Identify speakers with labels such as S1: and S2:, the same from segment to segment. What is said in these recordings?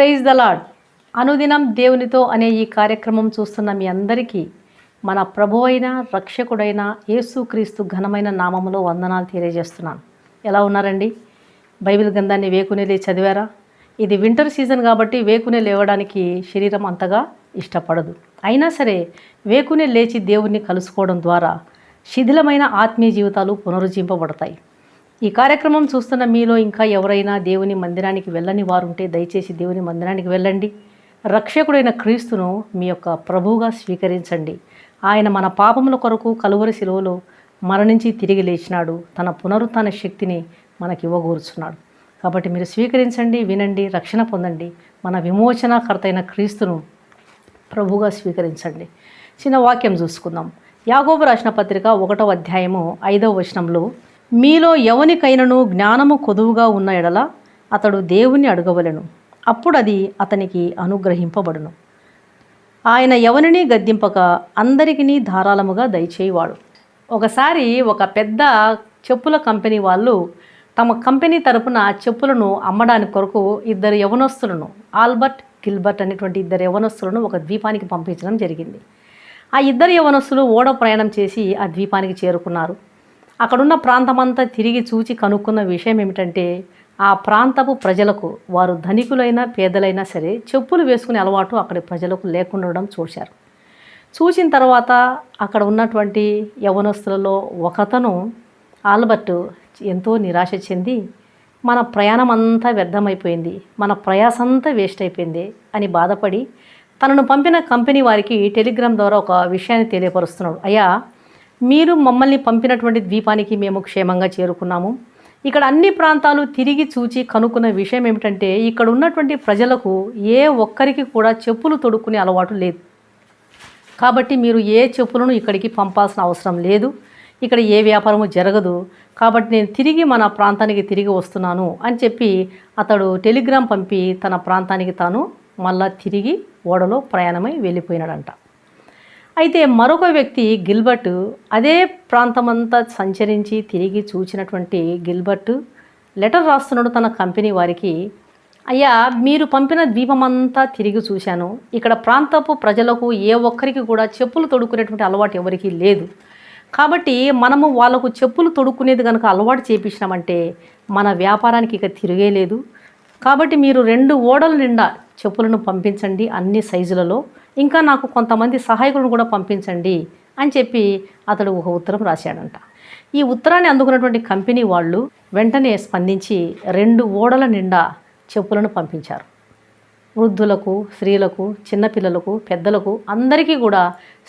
S1: Praise the lord అనుదినం దేవునితో అనే ఈ కార్యక్రమం చూస్తున్న మీ అందరికీ మన ప్రభు అయిన రక్షకుడైన యేసుక్రీస్తు ఘనమైన నామములో వందనాలు తెలియజేస్తున్నాను. ఎలా ఉన్నారండి? బైబిల్ గ్రంథాన్ని వేకునేలే చదివారా? ఇది వింటర్ సీజన్ కాబట్టి వేకునే లేవడానికి శరీరం అంతగా ఇష్టపడదు. అయినా సరే వేకునే లేచి దేవుణ్ణి కలుసుకోవడం ద్వారా శిథిలమైన ఆత్మీయ జీవితాలు పునరుజ్జింపబడతాయి ఈ కార్యక్రమం చూస్తున్న మీలో ఇంకా ఎవరైనా దేవుని మందిరానికి వెళ్ళని వారుంటే దయచేసి దేవుని మందిరానికి వెళ్ళండి. రక్షకుడైన క్రీస్తును మీ యొక్క ప్రభువుగా స్వీకరించండి. ఆయన మన పాపముల కొరకు కలువరి శిలువలో మరణించి తిరిగి లేచినాడు. తన పునరుత్న శక్తిని మనకి ఇవ్వగూర్చున్నాడు కాబట్టి మీరు స్వీకరించండి వినండి రక్షణ పొందండి. మన విమోచనకర్త అయిన క్రీస్తును ప్రభుగా స్వీకరించండి. చిన్న వాక్యం చూసుకుందాం. యాగోబు రాసిన పత్రిక ఒకటో అధ్యాయము ఐదవ వచనంలో మీలో ఎవనికైనను జ్ఞానము కొదువుగా ఉన్న ఎడల అతడు దేవుణ్ణి అడగవలెను. అప్పుడు అది అతనికి అనుగ్రహింపబడును. ఆయన ఎవరిని గద్దింపక అందరికీ ధారాళముగా దయచేయవాడు. ఒకసారి ఒక పెద్ద చెప్పుల కంపెనీ వాళ్ళు తమ కంపెనీ తరపున చెప్పులను అమ్మడానికి కొరకు ఇద్దరు యవనస్తులను ఆల్బర్ట్ గిల్బర్ట్ అనేటువంటి ఇద్దరు యవనస్తులను ఒక ద్వీపానికి పంపించడం జరిగింది. ఆ ఇద్దరు యవనస్తులు ఓడ ప్రయాణం చేసి ఆ ద్వీపానికి చేరుకున్నారు. అక్కడున్న ప్రాంతమంతా తిరిగి చూచి కనుక్కున్న విషయం ఏమిటంటే ఆ ప్రాంతపు ప్రజలకు వారు ధనికులైనా పేదలైనా సరే చెప్పులు వేసుకునే అలవాటు అక్కడి ప్రజలకు లేకుండడం చూశారు. చూసిన తర్వాత అక్కడ ఉన్నటువంటి యవనస్తులలో ఒకతను ఆల్బర్ట్ ఎంతో నిరాశ చెంది మన ప్రయాణం అంతా వ్యర్థమైపోయింది మన ప్రయాసంతా వేస్ట్ అయిపోయింది అని బాధపడి తనను పంపిన కంపెనీ వారికి టెలిగ్రామ్ ద్వారా ఒక విషయాన్ని తెలియపరుస్తున్నాడు. అయ్యా మీరు మమ్మల్ని పంపినటువంటి ద్వీపానికి మేము క్షేమంగా చేరుకున్నాము. ఇక్కడ అన్ని ప్రాంతాలు తిరిగి చూచి కనుక్కున్న విషయం ఏమిటంటే ఇక్కడ ఉన్నటువంటి ప్రజలకు ఏ ఒక్కరికి కూడా చెప్పులు తొడుక్కునే అలవాటు లేదు. కాబట్టి మీరు ఏ చెప్పులను ఇక్కడికి పంపాల్సిన అవసరం లేదు. ఇక్కడ ఏ వ్యాపారము జరగదు. కాబట్టి నేను తిరిగి మన ప్రాంతానికి తిరిగి వస్తున్నాను అని చెప్పి అతడు టెలిగ్రామ్ పంపి తన ప్రాంతానికి తాను మళ్ళా తిరిగి ఓడలో ప్రయాణమై వెళ్ళిపోయినాడంట. అయితే మరొక వ్యక్తి గిల్బర్ట్ అదే ప్రాంతమంతా సంచరించి తిరిగి చూచినటువంటి గిల్బర్ట్ లెటర్ రాస్తున్నాడు తన కంపెనీ వారికి. అయ్యా మీరు పంపిన ద్వీపమంతా తిరిగి చూశాను. ఇక్కడ ప్రాంతపు ప్రజలకు ఏ ఒక్కరికి కూడా చెప్పులు తొడుక్కునేటువంటి అలవాటు ఎవరికీ లేదు. కాబట్టి మనము వాళ్ళకు చెప్పులు తొడుక్కునేది కనుక అలవాటు చేపించినామంటే మన వ్యాపారానికి ఇక తిరిగే లేదు. కాబట్టి మీరు రెండు ఓడల నిండా చెప్పులను పంపించండి అన్ని సైజులలో. ఇంకా నాకు కొంతమంది సహాయకులను కూడా పంపించండి అని చెప్పి అతడు ఒక ఉత్తరం రాశాడంట. ఈ ఉత్తరాన్ని అందుకున్నటువంటి కంపెనీ వాళ్ళు వెంటనే స్పందించి రెండు ఓడల నిండా చెప్పులను పంపించారు. వృద్ధులకు స్త్రీలకు చిన్నపిల్లలకు పెద్దలకు అందరికీ కూడా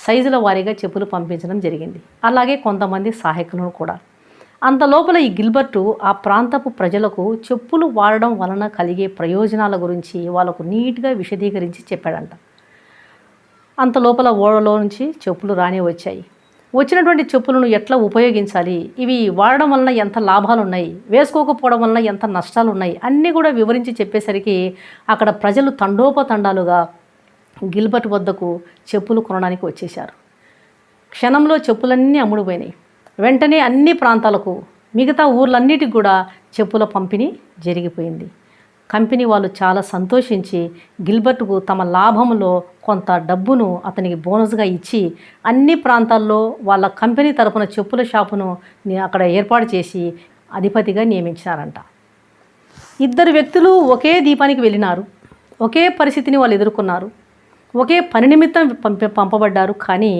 S1: సైజుల వారీగా చెప్పులు పంపించడం జరిగింది. అలాగే కొంతమంది సహాయకులను కూడా. అంత లోపల ఈ గిల్బర్టు ఆ ప్రాంతపు ప్రజలకు చెప్పులు వాడడం వలన కలిగే ప్రయోజనాల గురించి వాళ్ళకు నీట్గా విశదీకరించి చెప్పాడంట. అంత లోపల ఓడలో నుంచి చెప్పులు రానే వచ్చాయి. వచ్చినటువంటి చెప్పులను ఎట్లా ఉపయోగించాలి? ఇవి వాడడం వలన ఎంత లాభాలు ఉన్నాయి వేసుకోకపోవడం వలన ఎంత నష్టాలు ఉన్నాయి అన్నీ కూడా వివరించి చెప్పేసరికి అక్కడ ప్రజలు తండోపతండాలుగా గిల్బర్ట్ వద్దకు చెప్పులు కొనడానికి వచ్చేశారు. క్షణంలో చెప్పులన్నీ అమ్ముడుపోయినాయి. వెంటనే అన్ని ప్రాంతాలకు మిగతా ఊర్లన్నిటికి కూడా చెప్పుల పంపిణీ జరిగిపోయింది. కంపెనీ వాళ్ళు చాలా సంతోషించి గిల్బర్ట్కు తమ లాభంలో కొంత డబ్బును అతనికి బోనస్గా ఇచ్చి అన్ని ప్రాంతాల్లో వాళ్ళ కంపెనీ తరపున చెప్పుల షాపును అక్కడ ఏర్పాటు చేసి అధిపతిగా నియమించారంట. ఇద్దరు వ్యక్తులు ఒకే దీపానికి వెళ్ళినారు. ఒకే పరిస్థితిని వాళ్ళు ఎదుర్కొన్నారు. ఒకే పని నిమిత్తం పంప పంపబడ్డారు కానీ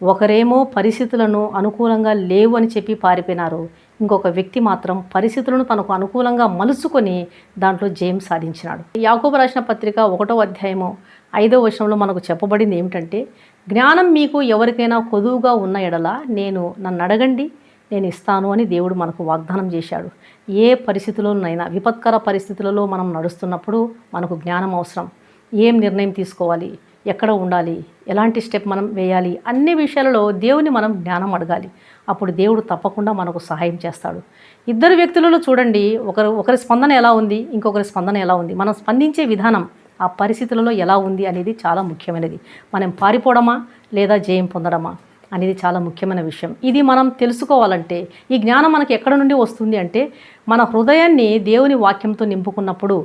S1: ఒకరేమో పరిస్థితులను అనుకూలంగా లేవు అని చెప్పి పారిపోయినారు. ఇంకొక వ్యక్తి మాత్రం పరిస్థితులను తనకు అనుకూలంగా మలుచుకొని దాంట్లో జయం సాధించినాడు. యాకోబు రాసిన పత్రిక ఒకటో అధ్యాయము ఐదో వచనంలో మనకు చెప్పబడింది ఏమిటంటే జ్ఞానం మీకు ఎవరికైనా కొదువుగా ఉన్న ఎడల నేను నన్ను అడగండి నేను ఇస్తాను అని దేవుడు మనకు వాగ్దానం చేశాడు. ఏ పరిస్థితుల్లోనైనా విపత్కర పరిస్థితులలో మనం నడుస్తున్నప్పుడు మనకు జ్ఞానం అవసరం. ఏం నిర్ణయం తీసుకోవాలి? ఎక్కడ ఉండాలి? ఎలాంటి స్టెప్ మనం వేయాలి? అన్ని విషయాలలో దేవుని మనం జ్ఞానం అడగాలి. అప్పుడు దేవుడు తప్పకుండా మనకు సహాయం చేస్తాడు. ఇద్దరు వ్యక్తులలో చూడండి ఒకరు ఒకరి స్పందన ఎలా ఉంది? ఇంకొకరి స్పందన ఎలా ఉంది? మనం స్పందించే విధానం ఆ పరిస్థితులలో ఎలా ఉంది అనేది చాలా ముఖ్యమైనది. మనం పారిపోవడమా లేదా జయం పొందడమా అనేది చాలా ముఖ్యమైన విషయం. ఇది మనం తెలుసుకోవాలంటే ఈ జ్ఞానం మనకి ఎక్కడ నుండి వస్తుంది అంటే మన హృదయాన్ని దేవుని వాక్యంతో నింపుకున్నప్పుడు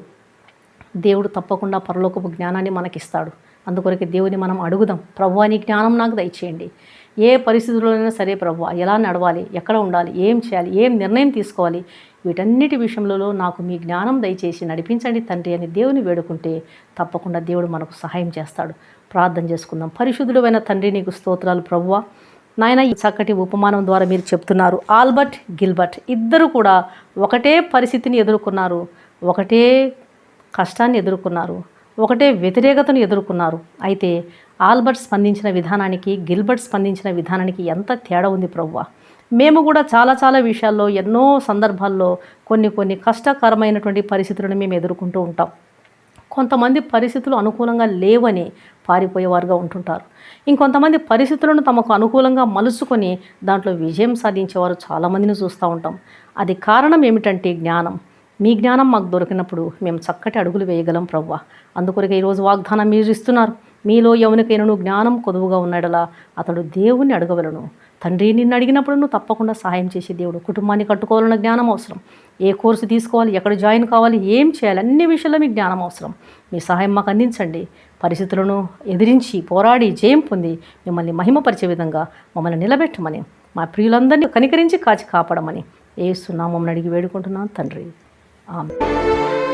S1: దేవుడు తప్పకుండా పరలోకపు జ్ఞానాన్ని మనకిస్తాడు. అందుకొరకే దేవుని మనం అడుగుదాం ప్రభు నీ జ్ఞానం నాకు దయచేయండి. ఏ పరిస్థితుల్లోనైనా సరే ప్రభు ఎలా నడవాలి ఎక్కడ ఉండాలి ఏం చేయాలి ఏం నిర్ణయం తీసుకోవాలి వీటన్నిటి విషయంలో నాకు మీ జ్ఞానం దయచేసి నడిపించండి తండ్రి అని దేవుని వేడుకుంటే తప్పకుండా దేవుడు మనకు సహాయం చేస్తాడు. ప్రార్థన చేసుకుందాం. పరిశుద్ధుడైన తండ్రి నీకు స్తోత్రాలు ప్రభువా. నాయన ఈ చక్కటి ఉపమానం ద్వారా మీరు చెప్తున్నారు. ఆల్బర్ట్ గిల్బర్ట్ ఇద్దరు కూడా ఒకటే పరిస్థితిని ఎదుర్కొన్నారు ఒకటే కష్టాన్ని ఎదుర్కొన్నారు. ఒకటే వ్యతిరేకతను ఎదుర్కొన్నారు. అయితే ఆల్బర్ట్ స్పందించిన విధానానికి గిల్బర్ట్ స్పందించిన విధానానికి ఎంత తేడా ఉంది ప్రవ్వా? మేము కూడా చాలా చాలా విషయాల్లో ఎన్నో సందర్భాల్లో కొన్ని కొన్ని కష్టకరమైనటువంటి పరిస్థితులను మేము ఎదుర్కొంటూ ఉంటాం. కొంతమంది పరిస్థితులు అనుకూలంగా లేవని పారిపోయేవారుగా ఉంటుంటారు. ఇంకొంతమంది పరిస్థితులను తమకు అనుకూలంగా మలుచుకొని దాంట్లో విజయం సాధించేవారు చాలామందిని చూస్తూ ఉంటాం. అది కారణం ఏమిటంటే జ్ఞానం. మీ జ్ఞానం మాకు దొరికినప్పుడు మేము చక్కటి అడుగులు వేయగలం ప్రవ్వ. అందుకొరకే ఈరోజు వాగ్దానం మీరు ఇస్తున్నారు. మీలో ఎవరికైనా జ్ఞానం కొదువుగా ఉన్నాడలా అతడు దేవుణ్ణి అడగవలను. తండ్రి నిన్ను అడిగినప్పుడు నువ్వు తప్పకుండా సహాయం చేసే దేవుడు. కుటుంబాన్ని కట్టుకోవాలన్న జ్ఞానం అవసరం. ఏ కోర్సు తీసుకోవాలి ఎక్కడ జాయిన్ కావాలి ఏం చేయాలి అన్ని విషయాల్లో మీకు జ్ఞానం అవసరం. మీ సహాయం మాకు అందించండి. పరిస్థితులను ఎదిరించి పోరాడి జయం పొంది మిమ్మల్ని మహిమపరిచే విధంగా మమ్మల్ని నిలబెట్టమని మా ప్రియులందరినీ కనికరించి కాచి కాపాడమని ఏ సున్నామం అడిగి వేడుకుంటున్నాను తండ్రి. 아!